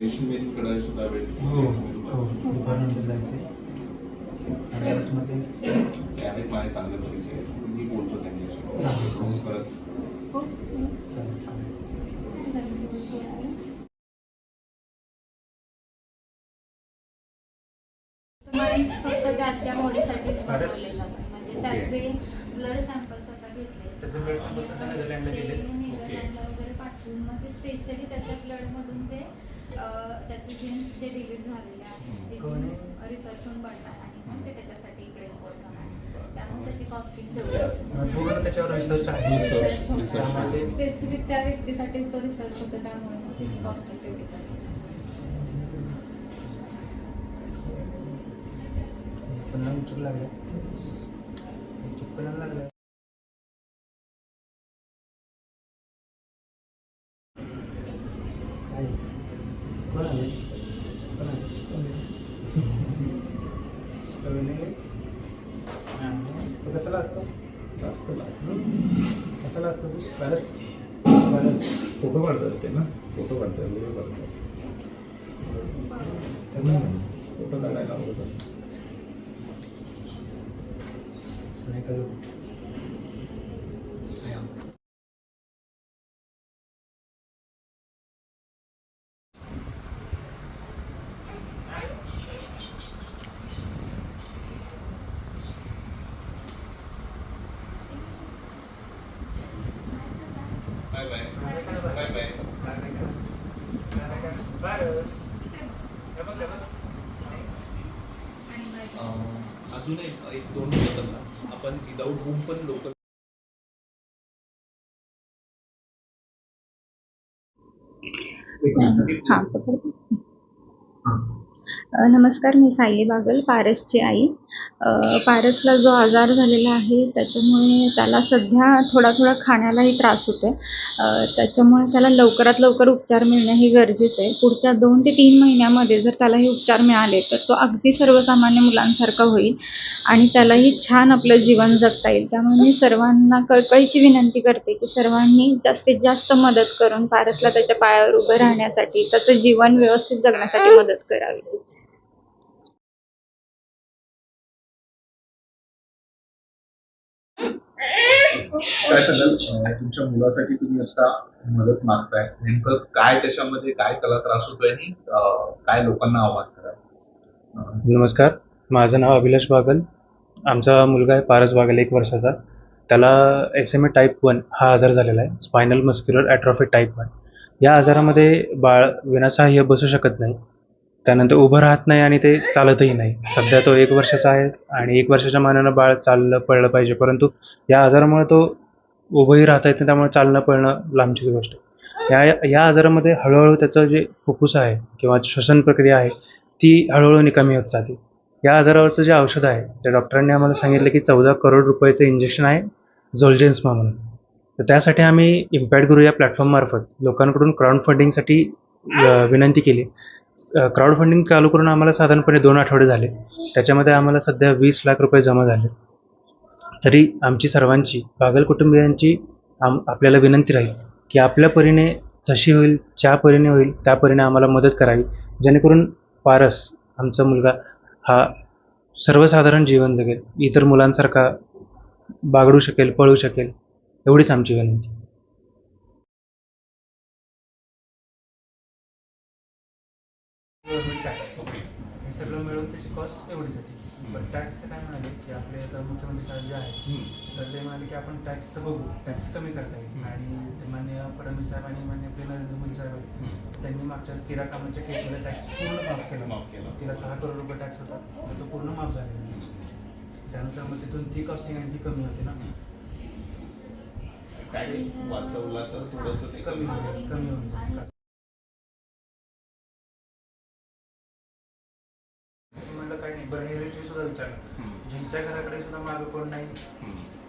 रेशमीकडे सुद्धा वेळ हो हो ते आहेत माझे चांगले परिचय. मी बोलतो त्यांच्याशी. फक्त जातात. म्हणजे. त्याचे ब्लड सॅम्पल्स आता घेतले. नेदरलँडला वगैरे पाठवून मग ते स्पेशली त्याच्या ब्लडमधून ते त्याचे जीन्स जे डिलीट झालेले आहेत ते? जीन्स रिसर्च होऊन बनणार आणि मग ते त्याच्यासाठी इकडे इम्पोर्ट होणार त्यामुळे त्याची कॉस्टिंग पूर्ण त्याच्यावर रिसर्च आहे. स्पेसिफिक त्या व्यक्तीसाठीच तो रिसर्च होतो त्यामुळे मग त्याची कॉस्टिंग तेवढी लागल्या चूक पण लागल्या काय कोण आले कोण आले कविने तो कशाला असतो जास्त लागतं. कशाला असतो बरंच बरंच फोटो काढतात ते ना? फोटो काढतात व्हिडिओ काढतात फोटो काढायला आवडतात बाय बाय बाय बाय अजून एक एक दोन मिनिट असा आपण विदाऊट रूम पण लोकल हां. नमस्कार मी सायली बागल पारसची आई. पारसला जो आजार झालेला आहे त्याच्यामुळे त्याला सध्या थोडा थोडा खाण्यालाही त्रास होतो आहे त्याच्यामुळे त्याला लवकरात लवकर उपचार मिळणं हे गरजेचं आहे. पुढच्या दोन ते तीन महिन्यामध्ये जर त्याला हे उपचार मिळाले तर तो अगदी सर्वसामान्य मुलांसारखा होईल आणि त्यालाही छान आपलं जीवन जगता येईल. त्यामुळे मी सर्वांना कळकळीची विनंती करते की सर्वांनी जास्तीत जास्त मदत करून पारसला त्याच्या पायावर उभं राहण्यासाठी त्याचं जीवन व्यवस्थित जगण्यासाठी मदत करावी. काय सांगाल? तुमच्या मुलासाठी तुम्ही आता मदत मागताय. नेमकं काय त्याच्यामध्ये काय त्याला त्रास होतोय आणि काय लोकांना आव्हान करा नमस्कार. माझं नाव अभिलाष बागल. आमचा मुलगा आहे पारस बागल एक वर्षाचा. त्याला S M A type one हा आजार झालेला आहे. Spinal muscular atrophy type one या आजारामध्ये बाळ विनासाह्य बसू शकत नाही. त्यानंतर उभं राहत नाही आणि ते चालतही नाही. सध्या तो एक वर्षाचा आहे आणि एक वर्षाच्या मानानं बाळ चाललं पळलं पाहिजे. परंतु या आजारामुळे तो उभंही राहता येत नाही त्यामुळे चालणं पळणं लांबची गोष्ट या या आजारामध्ये हळूहळू त्याचं जे फुफ्फुस आहे किंवा श्वसन प्रक्रिया आहे ती हळूहळू निकामी होत जाते. या आजारावरचं जे औषध आहे ते डॉक्टरांनी आम्हाला सांगितलं की चौदा करोड रुपयाचं इंजेक्शन आहे झोलजेन्समा म्हणून. तर त्यासाठी आम्ही इम्पॅक्ट गुरु या प्लॅटफॉर्ममार्फत लोकांकडून क्राऊड फंडिंगसाठी विनंती केली. क्राऊड फंडिंग चालू करून आम्हाला साधारणपणे दोन आठवडे झाले. त्याच्यामध्ये आम्हाला सध्या वीस लाख रुपये जमा झाले. तरी आमची सर्वांची बागल कुटुंबियांची आम आपल्याला विनंती राहील की आपल्या परीने जशी होईल ज्या परीने होईल त्या परीने आम्हाला मदत करावी. जेणेकरून पारस आमचा मुलगा हा सर्वसाधारण जीवन जगेल. इतर मुलांसारखा बागडू शकेल पळू शकेल एवढीच आमची विनंती. टॅक्स हे सगळं मिळून त्याची कॉस्ट एवढीच होती. पण टॅक्सचं काय म्हणाले की आपले आता मुख्यमंत्री साहेब जे आहेत तर ते म्हणाले की आपण टॅक्सचं बघू. टॅक्स कमी करता येईल. आणि ते मान्य फडणवीस साहेब आणि मान्य आपले नरेंद्र मोदी साहेब आहेत त्यांनी मागच्या तेरा कामाच्या केसमध्ये टॅक्स पूर्ण माफ केला. माफ केला. तिला सहा करोड रुपये टॅक्स होता. तर तो पूर्ण माफ झालेला त्यानुसार मग तिथून ती कॉस्टिंग आणि ती कमी होते ना. टॅक्स वाचवला तर थोडस ते कमी होईल कमी होऊन जाईल. म्हणलं काही नाही. बरं हेरिटेज सुद्धा विचारलं. ज्यांच्या घराकडे सुद्धा मागं कोण नाही.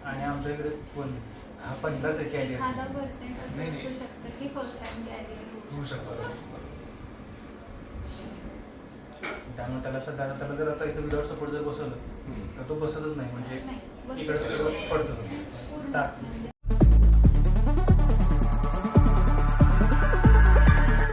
आणि आमच्या इकडे कोण नाही. हा पहिलाच आहे. कॅरियर एखादा पर्सेंट असं नाही, असू नाही. शकतं की फर्स्ट टाइम कॅरियर होऊ शकतो त्यामुळे त्याला सध्या त्याला जर आता इथं विदाउट सपोर्ट जर बसवलं तर तो बसतच नाही. म्हणजे इकडे. पडतो.